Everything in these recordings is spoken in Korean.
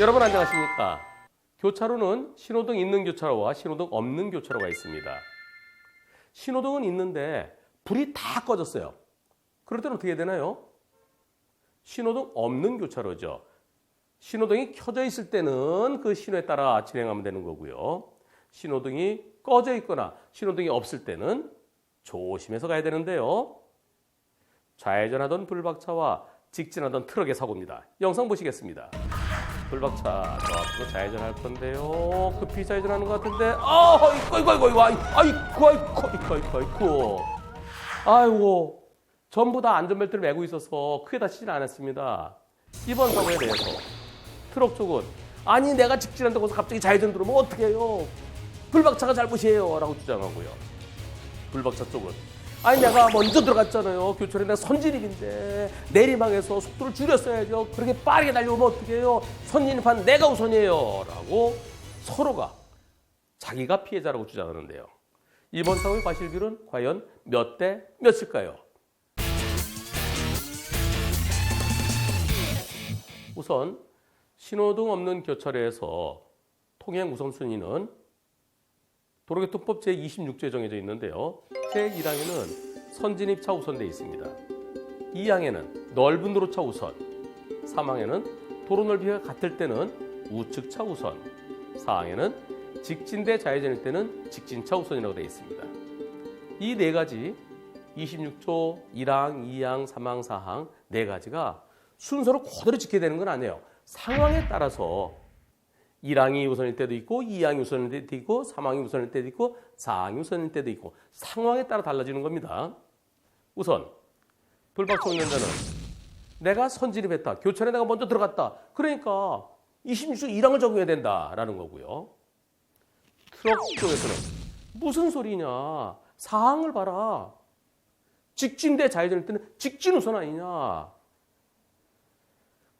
여러분 안녕하십니까? 교차로는 신호등 있는 교차로와 신호등 없는 교차로가 있습니다. 신호등은 있는데 불이 다 꺼졌어요. 그럴 때는 어떻게 되나요? 신호등 없는 교차로죠. 신호등이 켜져 있을 때는 그 신호에 따라 진행하면 되는 거고요. 신호등이 꺼져 있거나 신호등이 없을 때는 조심해서 가야 되는데요. 좌회전하던 불박차와 직진하던 트럭의 사고입니다. 영상 보시겠습니다. 불박차 저 앞으로 좌회전할 건데요. 급히 좌회전하는 것 같은데 아 이거 이거 이거 이거 아이고 아이고 아이고 아이고 아이고 아이고 전부 다 안전벨트를 매고 있어서 크게 다치진 않았습니다. 이번 사고에 대해서 트럭 쪽은 아니 내가 직진한다고 해서 갑자기 좌회전 들어오면 어떻게 해요? 불박차가 잘못이에요 라고 주장하고요. 불박차 쪽은 아니 내가 먼저 들어갔잖아요. 교차로에 내가 선진입인데 내리막에서 속도를 줄였어야죠. 그렇게 빠르게 달려오면 어떻게 해요? 선진입한 내가 우선이에요. 라고 서로가 자기가 피해자라고 주장하는데요. 이번 사고의 과실비율은 과연 몇 대 몇일까요? 우선 신호등 없는 교차로에서 통행 우선순위는 도로교통법 제26조에 정해져 있는데요. 제1항에는 선진입차 우선돼 있습니다. 2항에는 넓은 도로차 우선, 3항에는 도로 넓이가 같을 때는 우측차 우선, 4항에는 직진대 좌회전일 때는 직진차 우선이라고 되어 있습니다. 이 네 가지 26조 1항, 2항, 3항, 4항 네 가지가 순서를 그대로 지켜야 되는 건 아니에요. 상황에 따라서 1항이 우선일 때도 있고 2항이 우선일 때도 있고 3항이 우선일 때도 있고 4항이 우선일 때도 있고 상황에 따라 달라지는 겁니다. 우선 불박차 운전자는 내가 선진입했다. 교차로에 내가 먼저 들어갔다. 그러니까 26조 1항을 적용해야 된다라는 거고요. 트럭 쪽에서는 무슨 소리냐. 사항을 봐라. 직진대 좌회전일 때는 직진 우선 아니냐.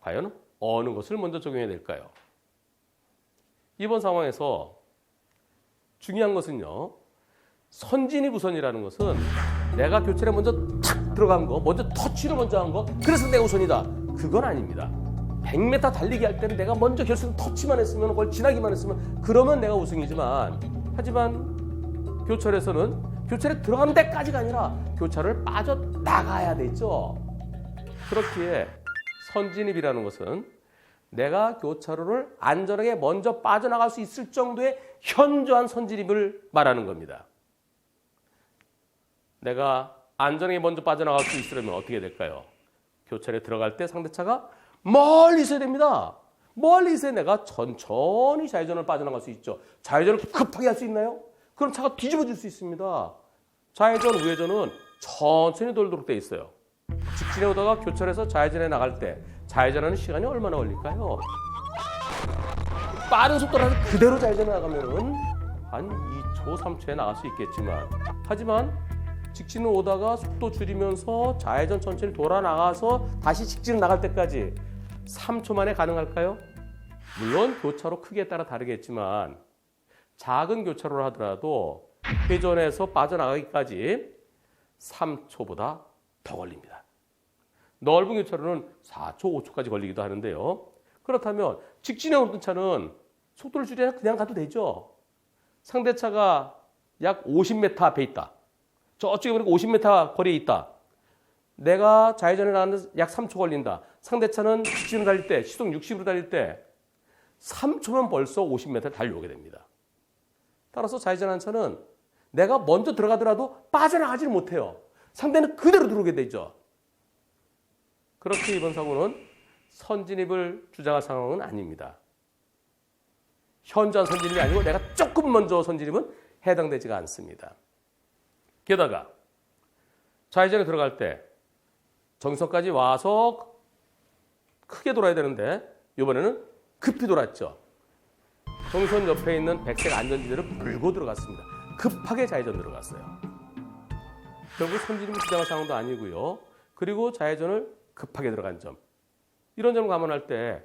과연 어느 것을 먼저 적용해야 될까요? 이번 상황에서 중요한 것은요. 선진입 우선이라는 것은 내가 교체에 먼저 탁 들어간 거, 먼저 터치를 먼저 한 거, 그래서 내가 우선이다. 그건 아닙니다. 100m 달리기 할 때는 내가 먼저 결승 터치만 했으면, 그걸 지나기만 했으면, 그러면 내가 우승이지만, 하지만 교철에서는 교철에 들어가는 데까지가 아니라 교차를 빠져 나가야 되죠. 그렇기에 선진입이라는 것은 내가 교차로를 안전하게 먼저 빠져나갈 수 있을 정도의 현저한 선진입을 말하는 겁니다. 내가 안전하게 먼저 빠져나갈 수 있으려면 어떻게 될까요? 교차로에 들어갈 때 상대차가 멀리 있어야 됩니다. 멀리 있어야 내가 천천히 좌회전을 빠져나갈 수 있죠. 좌회전을 급하게 할 수 있나요? 그럼 차가 뒤집어질 수 있습니다. 좌회전, 우회전은 천천히 돌도록 돼 있어요. 직진해 오다가 교차로에서 좌회전에 나갈 때 좌회전하는 시간이 얼마나 걸릴까요? 빠른 속도라서 그대로 좌회전에 나가면은 한 2초, 3초에 나갈 수 있겠지만 하지만 직진을 오다가 속도 줄이면서 좌회전 천천히 돌아 나가서 다시 직진을 나갈 때까지 3초 만에 가능할까요? 물론 교차로 크기에 따라 다르겠지만 작은 교차로를 하더라도 회전에서 빠져나가기까지 3초보다 더 걸립니다. 넓은 교차로는 4초, 5초까지 걸리기도 하는데요. 그렇다면 직진에 오던 차는 속도를 줄여 그냥 가도 되죠. 상대 차가 약 50m 앞에 있다. 저쪽에 보니까 50m 거리에 있다. 내가 좌회전에 나가는데 약 3초 걸린다. 상대차는 직진으로 달릴 때, 시속 60으로 달릴 때 3초면 벌써 50m 달려오게 됩니다. 따라서 좌회전한 차는 내가 먼저 들어가더라도 빠져나가지를 못해요. 상대는 그대로 들어오게 되죠. 그렇게 이번 사고는 선진입을 주장할 상황은 아닙니다. 현저한 선진입이 아니고 내가 조금 먼저 선진입은 해당되지가 않습니다. 게다가 좌회전에 들어갈 때 정선까지 와서 크게 돌아야 되는데 이번에는 급히 돌았죠. 정선 옆에 있는 백색 안전지대를 물고 들어갔습니다. 급하게 좌회전 들어갔어요. 결국 선진입을 주장할 상황도 아니고요. 그리고 좌회전을 급하게 들어간 점. 이런 점을 감안할 때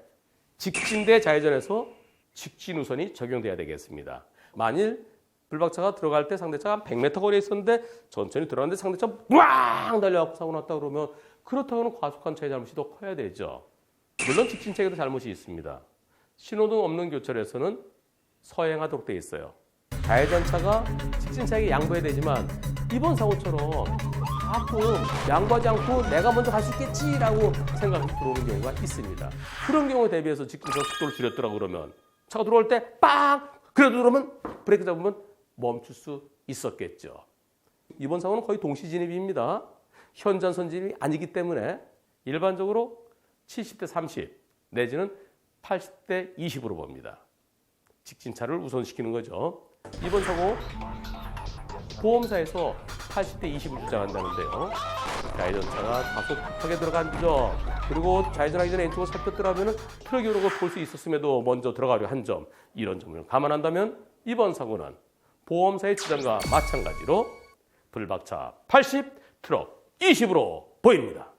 직진 대 좌회전에서 직진 우선이 적용돼야 되겠습니다. 만일 불박차가 들어갈 때 상대차가 한 100m 거리에 있었는데 천천히 들어갔는데 상대차 왕 달려갖고 사고 났다 그러면 그렇다고는 과속한 차의 잘못이 더 커야 되죠. 물론 직진 체계도 잘못이 있습니다. 신호등 없는 교차로에서는 서행하도록 되어 있어요. 좌회전차가 직진차에게 양보해야 되지만 이번 사고처럼 가끔 양보하지 않고 내가 먼저 갈 수 있겠지라고 생각해서 들어오는 경우가 있습니다. 그런 경우에 대비해서 직진차 속도를 줄였더라고 그러면 차가 들어올 때 빵! 그래도 그러면 브레이크 잡으면 멈출 수 있었겠죠. 이번 사고는 거의 동시 진입입니다. 현전선 진입이 아니기 때문에 일반적으로 70대 30 내지는 80대 20으로 봅니다. 직진차를 우선시키는 거죠. 이번 사고 보험사에서 80대 20을 주장한다는데요. 좌회전차가 다소 급하게 들어간죠. 그리고 좌회전하기 전에 왼쪽을 살폈더라면 트럭이 오는 걸 볼 수 있었음에도 먼저 들어가려 한 점. 이런 점을 감안한다면 이번 사고는 보험사의 주장과 마찬가지로 불박차 80, 트럭 20으로 보입니다.